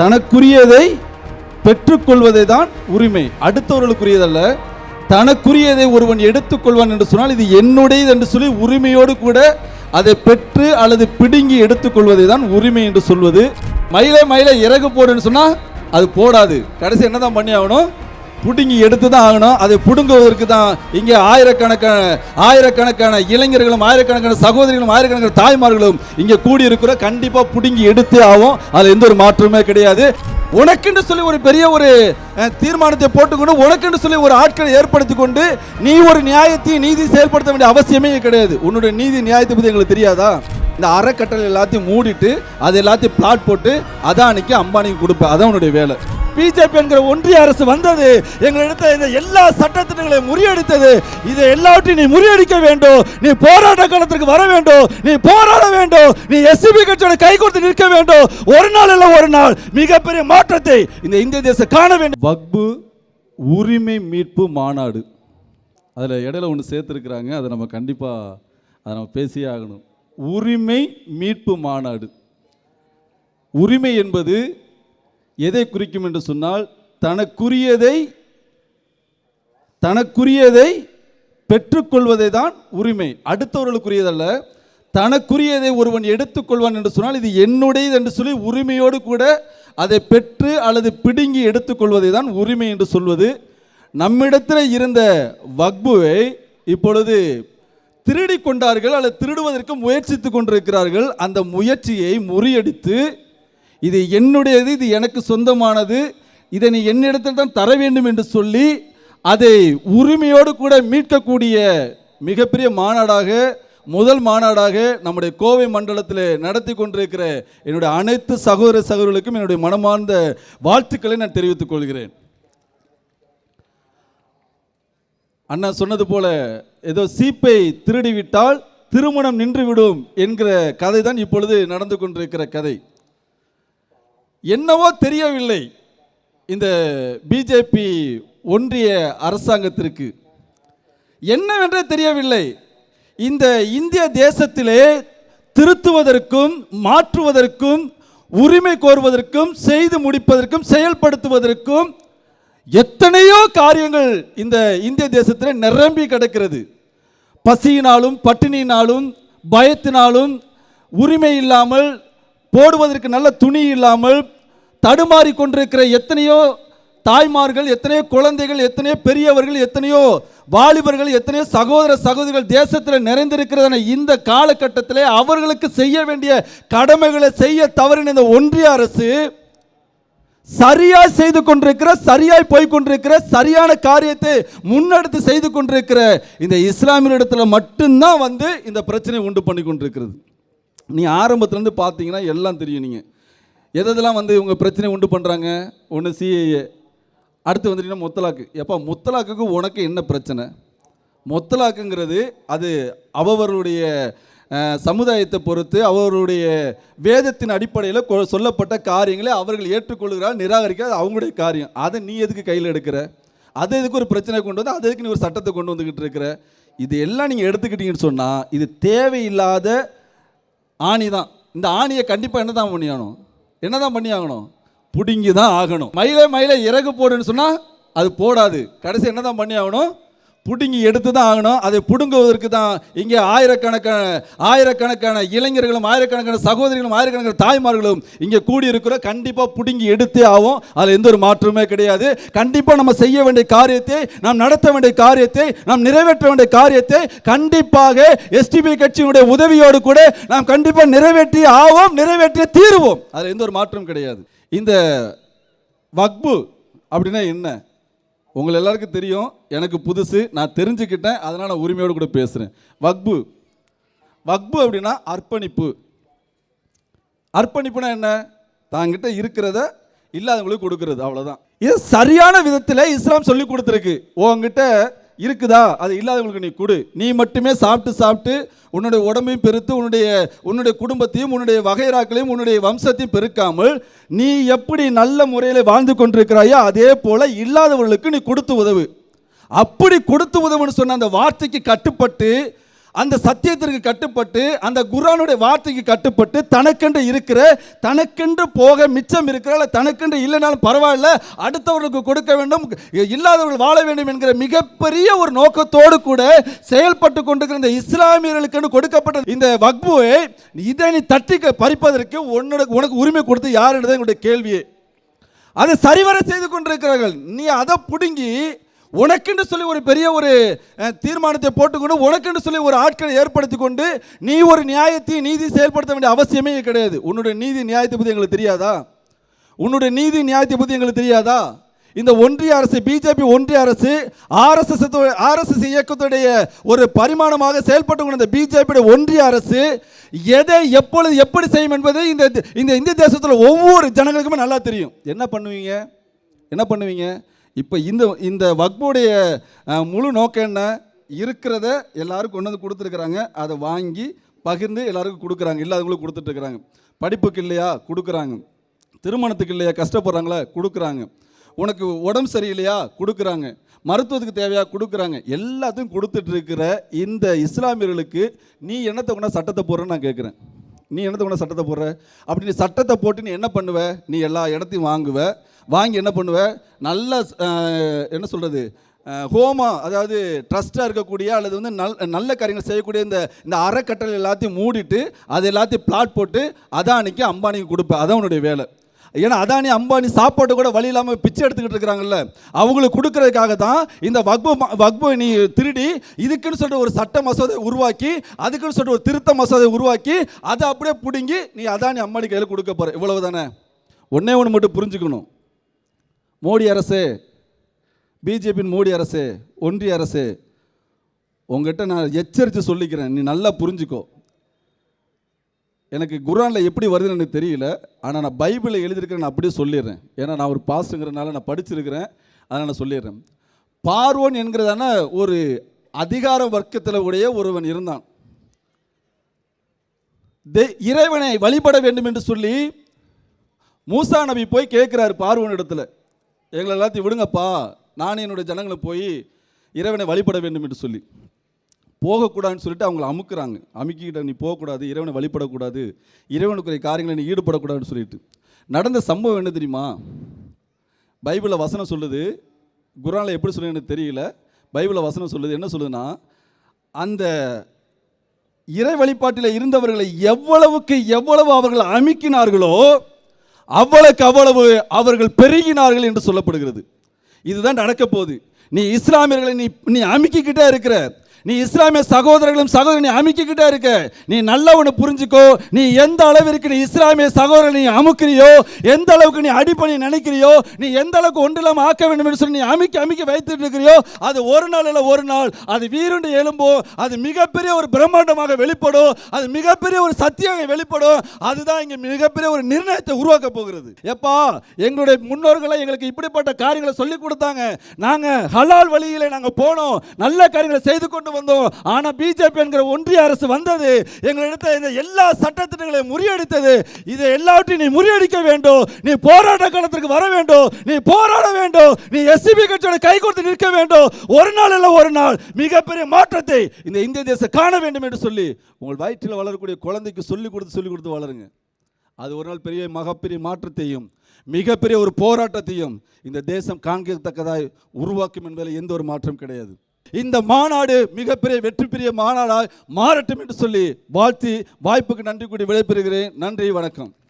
தனக்குரியதை பெற்றுக்கொள்வதே தான் உரிமை. அடுத்தவர்களுக்குரியதல்ல தனக்குரியதை ஒருவன் எடுத்துக்கொள்வான் என்று சொன்னால் இது என்னுடையது என்று சொல்லி உரிமையோடு கூட அதை பெற்று அல்லது பிடுங்கி எடுத்துக்கொள்வதை தான் உரிமை என்று சொல்வது. மயிலை மயிலை இறகு போடுன்னு சொன்னால் அது போடாது. கடைசி என்னதான் பண்ணி ஆகணும் பிடுங்கி எடுத்து தான் ஆகணும். அதை பிடுங்குவதற்கு தான் இங்கே ஆயிரக்கணக்கான ஆயிரக்கணக்கான இளைஞர்களும் ஆயிரக்கணக்கான சகோதரிகளும் ஆயிரக்கணக்கான தாய்மார்களும் இங்கே கூடி இருக்கிற பிடுங்கி எடுத்தே ஆகும் அதில் எந்த ஒரு மாற்றமே கிடையாது. உனக்குன்னு சொல்லி ஒரு பெரிய ஒரு தீர்மானத்தை போட்டுக்கொண்டு உனக்குன்னு சொல்லி ஒரு ஆட்களை ஏற்படுத்தி கொண்டு நீ ஒரு நியாயத்தை நீதி செயல்படுத்த வேண்டிய அவசியமே கிடையாது. உன்னுடைய நீதி நியாயத்தை பற்றி எங்களுக்கு தெரியாதா? இந்த அறக்கட்டளை எல்லாத்தையும் மூடிட்டு அது எல்லாத்தையும் பிளாட் போட்டு அதானிக்கு அம்பானிக்கு கொடுப்பேன் அதான் உன்னுடைய வேலை. பிஜேபி என்கிற ஒன்றிய அரசு வந்தது எங்களிடத்தில் இந்த எல்லா சட்டத்திட்டங்களையும் முறியடித்தது. இதை எல்லாவற்றையும் நீ முறியடிக்க வேண்டும். நீ போராட்ட காலத்திற்கு வர வேண்டும். நீ போராட வேண்டும். நீ எஸ்சிபி கட்சியோட கை கொடுத்து நிற்க வேண்டும். ஒரு நாள் இல்லை ஒரு நாள். மிகப்பெரிய மாற்றத்தை இந்த இந்திய தேசம் காண வேண்டும். வக்பு உரிமை மீட்பு மாநாடு. அதில் இடையில ஒன்று சேர்த்துருக்குறாங்க. அதை நம்ம கண்டிப்பாக அதை நம்ம பேசியே ஆகணும். உரிமை மீட்பு மாநாடு. உரிமை என்பது எதை குறிக்கும் என்று சொன்னால் தனக்குரியதை தனக்குரியதை பெற்றுக்கொள்வதை தான் உரிமை. அடுத்தவர்களுக்குரியதல்ல தனக்குரியதை ஒருவன் எடுத்துக்கொள்வான் என்று சொன்னால் இது என்னுடையது என்று சொல்லி உரிமையோடு கூட அதை பெற்று அல்லது பிடுங்கி எடுத்துக்கொள்வதை தான் உரிமை என்று சொல்வது. நம்மிடத்தில் இருந்த வக்புவை இப்பொழுது திருடி கொண்டார்கள் அல்லது திருடுவதற்கு முயற்சித்து கொண்டிருக்கிறார்கள். அந்த முயற்சியை முறியடித்து இது என்னுடையது இது எனக்கு சொந்தமானது. இதை நீ என்னிடத்தில் தான் தர வேண்டும் என்று சொல்லி அதை உரிமையோடு கூட மீட்கக்கூடிய மிகப்பெரிய மாநாடாக முதல் மாநாடாக நம்முடைய கோவை மண்டலத்தில் நடத்தி கொண்டிருக்கிற என்னுடைய அனைத்து சகோதர சகோதரர்களுக்கும் என்னுடைய மனமார்ந்த வாழ்த்துக்களை நான் தெரிவித்துக் கொள்கிறேன். அண்ணா சொன்னது போல ஏதோ சீப்பை திருடிவிட்டால் திருமணம் நின்றுவிடும் என்கிற கதை தான் இப்பொழுது நடந்து கொண்டிருக்கிற கதை. என்னவோ தெரியவில்லை. இந்த பிஜேபி ஒன்றிய அரசாங்கத்திற்கு. என்னவென்றே தெரியவில்லை. இந்த இந்திய தேசத்திலே திருத்துவதற்கும் மாற்றுவதற்கும் உரிமை கோருவதற்கும் செய்து முடிப்பதற்கும் செயல்படுத்துவதற்கும் எத்தனையோ காரியங்கள் இந்த இந்திய தேசத்தில் நிரம்பி கிடக்கிறது. பசியினாலும் பட்டினியினாலும் பயத்தினாலும் உரிமை இல்லாமல் போடுவதற்கு நல்ல துணி இல்லாமல் தடுமாறி கொண்டிருக்கிற எத்தனையோ தாய்மார்கள் எத்தனையோ குழந்தைகள் எத்தனையோ பெரியவர்கள் எத்தனையோ வாலிபர்கள் எத்தனையோ சகோதர சகோதரிகள் தேசத்தில் நிறைந்திருக்கிறதான இந்த காலகட்டத்தில் அவர்களுக்கு செய்ய வேண்டிய கடமைகளை செய்ய தவறின இந்த ஒன்றிய அரசு சரியாய் செய்து கொண்டிருக்கிற சரியாய் போய் கொண்டிருக்கிற சரியான காரியத்தை முன்னெடுத்து செய்து கொண்டிருக்கிற இந்த இஸ்லாமியரிடத்தில் மட்டும்தான் வந்து இந்த பிரச்சனை உண்டு பண்ணி கொண்டிருக்கிறது. நீ ஆரம்பத்துலேருந்து பார்த்தீங்கன்னா எல்லாம் தெரியும் நீங்கள் எதெல்லாம் வந்து இவங்க பிரச்சனை உண்டு பண்ணுறாங்க ஒன்று சிஏஏ அடுத்து வந்துட்டீங்கன்னா முத்தலாக்கு. எப்பா முத்தலாக்குக்கு உனக்கு என்ன பிரச்சனை? முத்தலாக்குங்கிறது அது அவர்களுடைய சமுதாயத்தை பொறுத்து அவர்களுடைய வேதத்தின் அடிப்படையில் கொ- சொல்லப்பட்ட காரியங்களை அவர்கள் ஏற்றுக்கொள்கிறார் நிராகரிக்கிறார் அவங்களுடைய காரியம். அதை நீ எதுக்கு கையில் எடுக்கிற? அது எதுக்கு ஒரு பிரச்சனை கொண்டு வந்து அது எதுக்கு நீ ஒரு சட்டத்தை கொண்டு வந்துக்கிட்டு இருக்கிற? இது எல்லாம் நீங்கள் எடுத்துக்கிட்டீங்கன்னு சொன்னால் இது தேவையில்லாத ஆணி தான். இந்த ஆணியை கண்டிப்பாக என்ன தான் பண்ணியாகணும்? என்ன தான் பண்ணி ஆகணும் பிடுங்கி தான் ஆகணும். மயிலை மயிலை இறகு போடுன்னு சொன்னால் அது போடாது. கடைசி என்ன தான் பண்ணி ஆகணும் பிடுங்கி எடுத்து தான் ஆகணும். அதை பிடுங்குவதற்கு தான் இங்கே ஆயிரக்கணக்கான ஆயிரக்கணக்கான இளைஞர்களும் ஆயிரக்கணக்கான சகோதரிகளும் ஆயிரக்கணக்கான தாய்மார்களும் இங்கே கூடி கண்டிப்பாக பிடுங்கி எடுத்தே ஆகும் அதில் எந்த ஒரு மாற்றமே கிடையாது. கண்டிப்பாக நம்ம செய்ய வேண்டிய காரியத்தை நாம் நடத்த வேண்டிய காரியத்தை நாம் நிறைவேற்ற வேண்டிய காரியத்தை கண்டிப்பாக எஸ்டிபி கட்சியினுடைய உதவியோடு கூட நாம் கண்டிப்பாக நிறைவேற்றி ஆவோம் நிறைவேற்றி தீருவோம். அதில் எந்த ஒரு மாற்றம் கிடையாது. இந்த வக்பு அப்படின்னா என்ன? உங்கள் எல்லாருக்கும் தெரியும் எனக்கு புதுசு நான் தெரிஞ்சுக்கிட்டேன் அதனால் நான் உரிமையோடு கூட பேசுகிறேன் வக்பு. வக்பு அப்படின்னா அர்ப்பணிப்பு. அர்ப்பணிப்புனா என்ன? தாங்கிட்ட இருக்கிறத இல்லாதவங்களுக்கு கொடுக்கறது அவ்வளோதான் இது சரியான விதத்தில் இஸ்லாம் சொல்லி கொடுத்துருக்கு. உங்ககிட்ட இருக்குதா? அது இல்லாதவங்களுக்கு நீ கொடு. நீ மட்டுமே சாப்பிட்டு சாப்பிட்டு உன்னுடைய உடம்பையும் பெருத்து உன்னுடைய உன்னுடைய குடும்பத்தையும் உன்னுடைய வகைராக்களையும் உன்னுடைய வம்சத்தையும் பெருக்காமல் நீ எப்படி நல்ல முறையில் வாழ்ந்து கொண்டிருக்கிறாயோ அதே போல இல்லாதவர்களுக்கு நீ கொடுத்து உதவு. அப்படி கொடுத்து உதவுன்னு சொன்ன அந்த வார்த்தைக்கு கட்டுப்பட்டு அந்த சத்தியத்திற்கு கட்டுப்பட்டு அந்த குரானுடைய வார்த்தைக்கு கட்டுப்பட்டு தனக்கென்று இருக்கிற தனக்கென்று போக மிச்சம் இருக்கிற தனக்கென்று இல்லைனாலும் பரவாயில்ல அடுத்தவர்களுக்கு கொடுக்க வேண்டும் இல்லாதவர்கள் வாழ வேண்டும் என்கிற மிகப்பெரிய ஒரு நோக்கத்தோடு கூட செயல்பட்டு கொண்டிருக்கிற இந்த இஸ்லாமியர்களுக்கு கொடுக்கப்பட்ட இந்த வக்புவை இதை நீ தட்டி பறிப்பதற்கு உன்னோட உனக்கு உரிமை கொடுத்து யாருன்றதை எங்களுடைய கேள்வியே. அதை சரிவர செய்து கொண்டிருக்கிறார்கள். நீ அதை பிடுங்கி உனக்குன்னு சொல்லி ஒரு பெரிய ஒரு தீர்மானத்தை போட்டுக்கொண்டு உனக்குன்னு சொல்லி ஒரு ஆட்களை ஏற்படுத்தி கொண்டு நீ ஒரு நியாயத்தை நீதி செயல்படுத்த வேண்டிய அவசியமே கிடையாது. உன்னுடைய நீதி நியாயத்தை பற்றி எங்களுக்கு தெரியாதா? உன்னுடைய நீதி நியாயத்தை பற்றி எங்களுக்கு தெரியாதா? இந்த ஒன்றிய அரசு பிஜேபி ஒன்றிய அரசு ஆர்எஸ்எஸ் ஆர்எஸ்எஸ் இயக்கத்துடைய ஒரு பரிமாணமாக செயல்பட்டு கொண்ட இந்த பிஜேபியுடைய ஒன்றிய அரசு எதை எப்பொழுது எப்படி செய்யும் என்பதை இந்த இந்த இந்திய தேசத்தில் ஒவ்வொரு ஜனங்களுக்குமே நல்லா தெரியும். என்ன பண்ணுவீங்க? என்ன பண்ணுவீங்க? இப்போ இந்த இந்த வக்புடைய முழு நோக்கம் என்ன? இருக்கிறத எல்லாரும் கொண்டு வந்து கொடுத்துருக்குறாங்க. அதை வாங்கி பகிர்ந்து எல்லாருக்கும் கொடுக்குறாங்க. இல்லாதவங்களுக்கு கொடுத்துட்ருக்குறாங்க. படிப்புக்கு இல்லையா? கொடுக்குறாங்க. திருமணத்துக்கு இல்லையா? கஷ்டப்படுறாங்களா? கொடுக்குறாங்க. உனக்கு உடம்பு சரியில்லையா? கொடுக்குறாங்க. மருத்துவத்துக்கு தேவையா? கொடுக்குறாங்க. எல்லாத்தையும் கொடுத்துட்ருக்கிற இந்த இஸ்லாமியர்களுக்கு நீ என்னத்தை கொண்டா சட்டத்தை போடுறேன்னு நான் கேட்குறேன். நீ என்னத்தை சட்டத்தை போடுற? அப்படி நீ சட்டத்தை போட்டு நீ என்ன பண்ணுவ? நீ எல்லா இடத்தையும் வாங்குவ. வாங்கி என்ன பண்ணுவ? நல்ல என்ன சொல்கிறது ஹோமா அதாவது ட்ரஸ்ட்டாக இருக்கக்கூடிய அல்லது வந்து நல் நல்ல காரியங்கள் செய்யக்கூடிய இந்த இந்த அறக்கட்டளை எல்லாத்தையும் மூடிட்டு அது எல்லாத்தையும் பிளாட் போட்டு அதானிக்கு அம்பானிக்கு கொடுப்பேன் அதான் உன்னுடைய வேலை. ஏன்னா அதானி அம்பானி சாப்பாட்டு கூட வழி இல்லாமல் பிச்சை எடுத்துக்கிட்டு இருக்கிறாங்கல்ல. அவங்களுக்கு கொடுக்கறதுக்காக தான் இந்த வக்பு ம- வக்பு நீ திருடி இதுக்குன்னு சொல்லிட்டு ஒரு சட்ட மசோதை உருவாக்கி அதுக்குன்னு சொல்லிட்டு ஒரு திருத்த மசோதை உருவாக்கி அதை அப்படியே பிடுங்கி நீ அதானி அம்பானி கையில் கொடுக்க போகிற இவ்வளவு தானே? ஒன்றே ஒன்று மட்டும் புரிஞ்சுக்கணும். மோடி அரசு பிஜேபியின் மோடி அரசு ஒன்றிய அரசு உங்ககிட்ட நான் எச்சரித்து சொல்லிக்கிறேன். நீ நல்லா புரிஞ்சுக்கோ. எனக்கு குரானில் எப்படி வருதுன்னு எனக்கு தெரியல. ஆனால் நான் பைபிளில் எழுதியிருக்கிறேன் நான் அப்படியே சொல்லிடுறேன். ஏன்னா நான் ஒரு பாஸ்ட்டுங்கிறனால நான் படிச்சிருக்கிறேன். அதனால் நான் சொல்லிடுறேன். பார்வோன் என்கிறதான ஒரு அதிகார வர்க்கத்தில் உடைய ஒருவன் இருந்தான். தே இறைவனை வழிபட வேண்டும் என்று சொல்லி மூசா நபி போய் கேட்குறாரு பார்வோன் இடத்துல. எங்களை எல்லாத்தையும் விடுங்கப்பா. நான் என்னுடைய ஜனங்களை போய் இறைவனை வழிபட வேண்டும் என்று சொல்லி. போகக்கூடாதுன்னு சொல்லிட்டு அவங்கள அமுக்குறாங்க. அமுக்கிக்கிட்ட நீ போகக்கூடாது இறைவனை வழிபடக்கூடாது இறைவனுக்குரிய காரியங்களை நீ ஈடுபடக்கூடாதுன்னு சொல்லிட்டு. நடந்த சம்பவம் என்ன தெரியுமா? பைபிளில் வசனம் சொல்லுது. குரானில் எப்படி சொல்லுன்னு தெரியல. பைபிளில் வசனம் சொல்லுது. என்ன சொல்லுதுன்னா அந்த இறை வழிபாட்டில் இருந்தவர்களை எவ்வளவுக்கு எவ்வளவு அவர்கள் அமுக்கினார்களோ அவ்வளவுக்கு அவ்வளவு அவர்கள் பெருகினார்கள் என்று சொல்லப்படுகிறது. இதுதான் நடக்க போகுது. நீ இஸ்லாமியர்களை நீ நீ அமுக்கிக்கிட்டே இருக்கிற. நீ இஸ்லாமிய சகோதரர்களும் சகோதரன் நீ இருக்க. நீ நல்லா புரிஞ்சுக்கோ. நீ எந்த அளவிற்கு நீ இஸ்லாமிய சகோதரனை நீ அமுக்கிறியோ எந்த அளவுக்கு நீ அடிப்பணி நினைக்கிறியோ நீ எந்த அளவுக்கு ஒன்றில்லாம ஆக்க வேண்டும் என்று சொல்லி நீ அமைக்க அமைக்க வைத்துட்டு இருக்கிறியோ அது ஒரு நாள் இல்லை ஒரு நாள். அது வீருண்டு எழும்போ அது மிகப்பெரிய ஒரு பிரம்மாண்டமாக வெளிப்படும். அது மிகப்பெரிய ஒரு சத்தியாக வெளிப்படும். அதுதான் இங்கே மிகப்பெரிய ஒரு நிர்ணயத்தை உருவாக்க போகிறது. எப்பா எங்களுடைய முன்னோர்களை எங்களுக்கு இப்படிப்பட்ட காரியங்களை சொல்லி கொடுத்தாங்க. நாங்க ஹலால் வழியில் நாங்கள் போனோம். நல்ல காரியங்களை செய்து கொண்டு வந்தோம். ஆனால் பிஜேபி என்கிற ஒன்றிய அரசு வந்தது. எங்களிடத்தை இந்த எல்லா சட்டத்திட்டங்களையும் முறியடித்தது. இதை எல்லாவற்றையும் நீ முறியடிக்க வேண்டும். நீ போராட்ட காலத்திற்கு வர வேண்டும். நீ போராட வேண்டும். நீ எஸ்சிபி கட்சியோட கை கொடுத்து நிற்க வேண்டும். ஒரு நாள் இல்லை ஒரு நாள். மிகப்பெரிய மாற்றத்தை இந்த இந்திய தேசம் காண வேண்டும் என்று சொல்லி உங்கள் வயிற்றில் வளரக்கூடிய குழந்தைக்கு சொல்லி கொடுத்து சொல்லி கொடுத்து வளருங்க. அது ஒரு நாள் பெரிய மகப்பெரிய மாற்றத்தையும் மிகப்பெரிய ஒரு போராட்டத்தையும் இந்த தேசம் காண்கத்தக்கதாய் உருவாக்கும் என்பதில் எந்த ஒரு மாற்றம் கிடையாது. இந்த மாநாடு மிகப்பெரிய வெற்றி பெரிய மாநாடாய் மாறட்டும் என்று சொல்லி வாழ்த்தி வாய்ப்புக்கு நன்றி கூடி விடைபெறுகிறேன். நன்றி வணக்கம்.